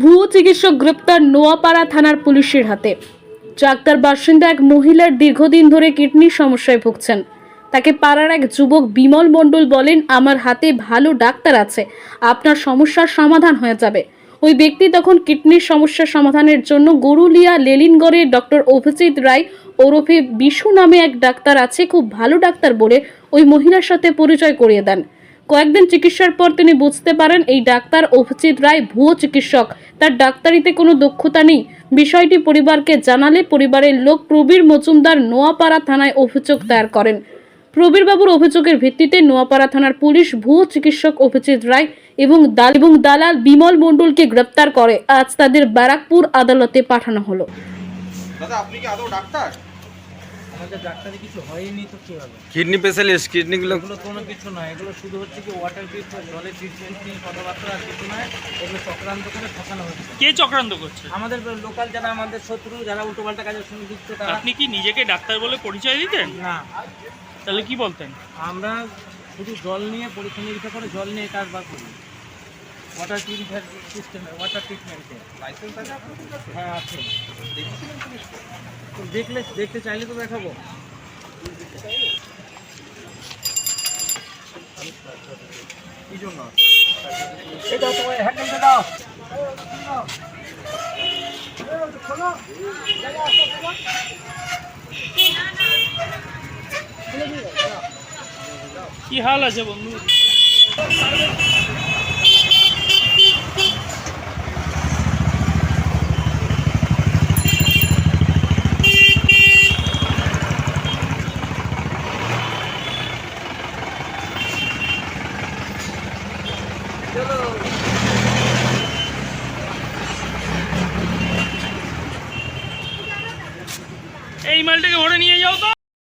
ভুয়ো চিকিৎসক গ্রেপ্তার নোয়াপাড়া থানার পুলিশের হাতে। চাকদার বাসিন্দা এক মহিলার দীর্ঘদিন ধরে কিডনির সমস্যায় ভুগছেন। তাকে পাড়ার এক যুবক বিমল মণ্ডল বলেন, আমার হাতে ভালো ডাক্তার আছে, আপনার সমস্যার সমাধান হয়ে যাবে। ওই ব্যক্তি তখন কিডনির সমস্যার সমাধানের জন্য গরুলিয়া লেলিনগড়ের ডক্টর অভিজিৎ রায় ওরফে বিশু নামে এক ডাক্তার আছে, খুব ভালো ডাক্তার বলে ওই মহিলার সাথে পরিচয় করিয়ে দেন। কয়েকদিন চিকিৎসার পর তিনি বুঝতে পারেন এই ডাক্তার অভিজিৎ রায় ভুয়ো চিকিৎসক। তার ডাক্তারিতে কোনো দক্ষতা নেই। বিষয়টি পরিবারকে জানালে পরিবারের লোক প্রবীর মজুমদার নোয়াপাড়া থানায় অভিযোগ দায়ের করেন। প্রবীরবাবুর অভিযোগের ভিত্তিতে নোয়াপাড়া থানার পুলিশ ভুয়ো চিকিৎসক অভিজিৎ রায় এবং দাল এবং দালাল বিমল মণ্ডলকে গ্রেপ্তার করে। আজ তাদের ব্যারাকপুর আদালতে পাঠানো হলো। দাদা, আপনি কি আদৌ ডাক্তার? আমাদের ডাক্তারি কিছু হয়নি তো কি হবে কিডনি স্পেশালিস্ট কিডনিগুলো এগুলো কোনো কিছু নয় এগুলো শুধু হচ্ছে কি ওয়াটার ট্রিটমেন্ট জলের ট্রিটমেন্ট নিয়ে কথাবার্তা আর কিছু নয় এগুলো চক্রান্ত করে ঠকানো হচ্ছে। কে চক্রান্ত করছে? আমাদের লোকাল যারা আমাদের শত্রু যারা উল্টোপাল্টা কাজের সঙ্গে যুক্ত তারা আপনি কি নিজেকে ডাক্তার বলে পরিচয় দিতেন? না। তাহলে কি বলতেন? আমরা শুধু জল নিয়ে পরীক্ষা নিরীক্ষা করে জল নিয়ে কারবার করি। ওয়াটার পিউরিফায়ার সিস্টেমে ওয়াটার ট্রিটমেন্টে লাইসেন্স আছে? কাছে হ্যাঁ আছে। দেখেছিলেন দেখলে দেখতে চাইলে তো দেখাবো। কি জন্য? এটা তোমার হ্যান্ডেলটা দাও। কি হাল আছে বন্ধু? এই মালটাকে ভরে নিয়ে যাও তো।